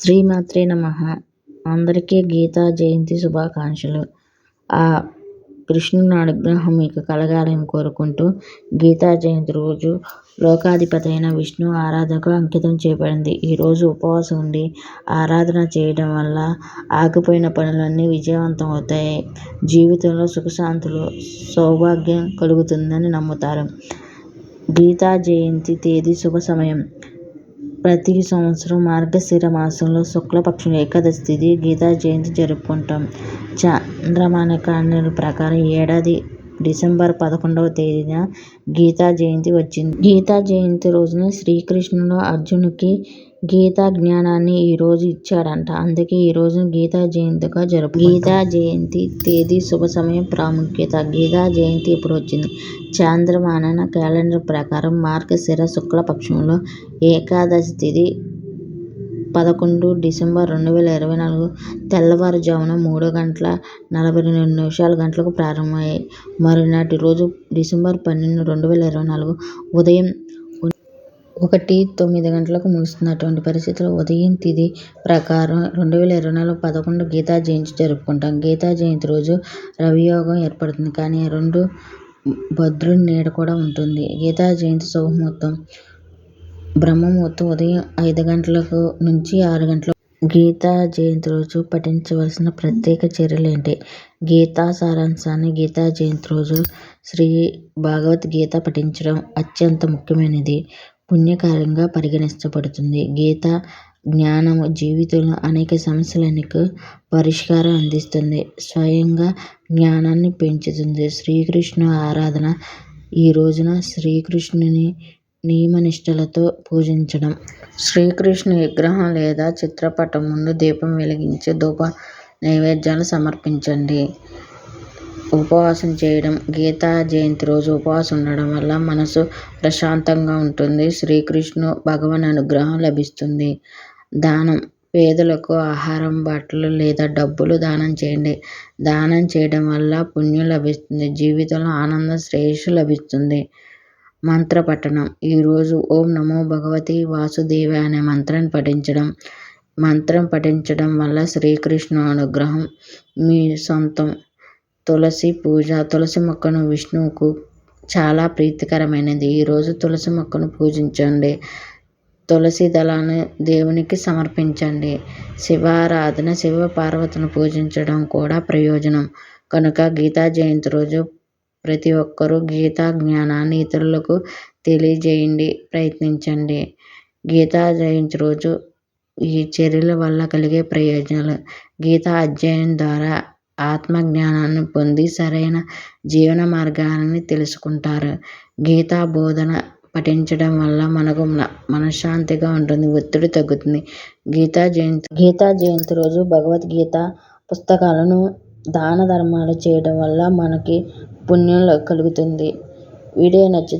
శ్రీమాత్రే నమ. అందరికీ గీతా జయంతి శుభాకాంక్షలు. ఆ కృష్ణుని అనుగ్రహం మీకు కలగాలని కోరుకుంటూ గీతా జయంతి రోజు లోకాధిపతి అయిన విష్ణు ఆరాధనకు అంకితం చేయబడింది. ఈరోజు ఉపవాసం ఉండి ఆరాధన చేయడం వల్ల ఆగిపోయిన పనులన్నీ విజయవంతం అవుతాయి. జీవితంలో సుఖశాంతులు సౌభాగ్యం కలుగుతుందని నమ్ముతారు. గీతా జయంతి తేదీ శుభ సమయం. ప్రతి సంవత్సరం మార్గశిర మాసంలో శుక్లపక్షం ఏకాదశి తిథి గీతా జయంతి జరుపుకుంటాం. చాంద్రమాన ప్రకారం ఈ ఏడాది డిసెంబర్ పదకొండవ తేదీన గీతా జయంతి వచ్చింది. గీతా జయంతి రోజున శ్రీకృష్ణుడు అర్జునుడికి గీతా జ్ఞానాన్ని ఈ రోజు ఇచ్చాడంట. అందుకే ఈ గీతా జయంతిగా జరుపు గీతా జయంతి తేదీ శుభ సమయం ప్రాముఖ్యత. గీతా జయంతి ఇప్పుడు వచ్చింది? చాంద్రమాన క్యాలెండర్ ప్రకారం మార్గశిర శుక్లపక్షంలో ఏకాదశి తిథి పదకొండు డిసెంబర్ రెండు వేల ఇరవై నాలుగు తెల్లవారుజామున మూడు గంటల నలభై రెండు నిమిషాల గంటలకు ప్రారంభమయ్యాయి. మరునాటి రోజు డిసెంబర్ పన్నెండు రెండు వేల ఇరవై నాలుగు ఉదయం ఒకటి తొమ్మిది గంటలకు ముగుస్తున్నటువంటి పరిస్థితుల్లో ఉదయం తిథి ప్రకారం రెండు వేల ఇరవై నాలుగు పదకొండు గీతా జయంతి జరుపుకుంటాం. గీతా జయంతి రోజు రవియోగం ఏర్పడుతుంది. కానీ రెండు భద్రుడి నీడ కూడా ఉంటుంది. గీతా జయంతి శుభముహూర్తం బ్రహ్మముహూర్తం ఉదయం ఐదు గంటలకు నుంచి ఆరు గంటల గీతా జయంతి రోజు పఠించవలసిన ప్రత్యేక చర్యలు ఏంటి? గీతా సారాంశాన్ని గీతా జయంతి రోజు శ్రీ భగవద్గీత పఠించడం అత్యంత ముఖ్యమైనది. పుణ్యకార్యంగా పరిగణించబడుతుంది. గీత జ్ఞానము జీవితంలో అనేక సమస్యలకు పరిష్కారం అందిస్తుంది. స్వయంగా జ్ఞానాన్ని పెంచుతుంది. శ్రీకృష్ణ ఆరాధన ఈ రోజున శ్రీకృష్ణుని నియమనిష్టలతో పూజించడం. శ్రీకృష్ణుని విగ్రహం లేదా చిత్రపటం ముందు దీపం వెలిగించి ధూప నైవేద్యాలు సమర్పించండి. ఉపవాసం చేయడం గీతా జయంతి రోజు ఉపవాసం ఉండడం వల్ల మనసు ప్రశాంతంగా ఉంటుంది. శ్రీకృష్ణు భగవాన్ అనుగ్రహం లభిస్తుంది. దానం పేదలకు ఆహారం బట్టలు లేదా డబ్బులు దానం చేయండి. దానం చేయడం వల్ల పుణ్యం లభిస్తుంది. జీవితంలో ఆనందం శ్రేయస్సు లభిస్తుంది. మంత్ర పఠనం ఈరోజు ఓం నమో భగవతి వాసుదేవి అనే మంత్రాన్ని పఠించడం. మంత్రం పఠించడం వల్ల శ్రీకృష్ణు అనుగ్రహం మీ సొంతం తులసి పూజ తులసి మొక్కను విష్ణువుకు చాలా ప్రీతికరమైనది. ఈరోజు తులసి మొక్కను పూజించండి. తులసి దళాన్ని దేవునికి సమర్పించండి. శివారాధన శివ పార్వతులను పూజించడం కూడా ప్రయోజనం. కనుక గీతా జయంతి రోజు ప్రతి ఒక్కరూ గీతా జ్ఞానాన్ని ఇతరులకు తెలియజేయండి ప్రయత్నించండి. గీతా జయంతి రోజు ఈ చర్యల వల్ల కలిగే ప్రయోజనాలు. గీతా అధ్యయనం ద్వారా ఆత్మజ్ఞానాన్ని పొంది సరైన జీవన మార్గాన్ని తెలుసుకుంటారు. గీతా బోధన పఠించడం వల్ల మనకు మనశ్శాంతిగా ఉంటుంది ఒత్తిడి తగ్గుతుంది. గీతా జయంతి గీతా జయంతి రోజు భగవద్గీత పుస్తకాలను దాన ధర్మాలు చేయడం వల్ల మనకి పుణ్యం కలుగుతుంది. వీడియో నచ్చితే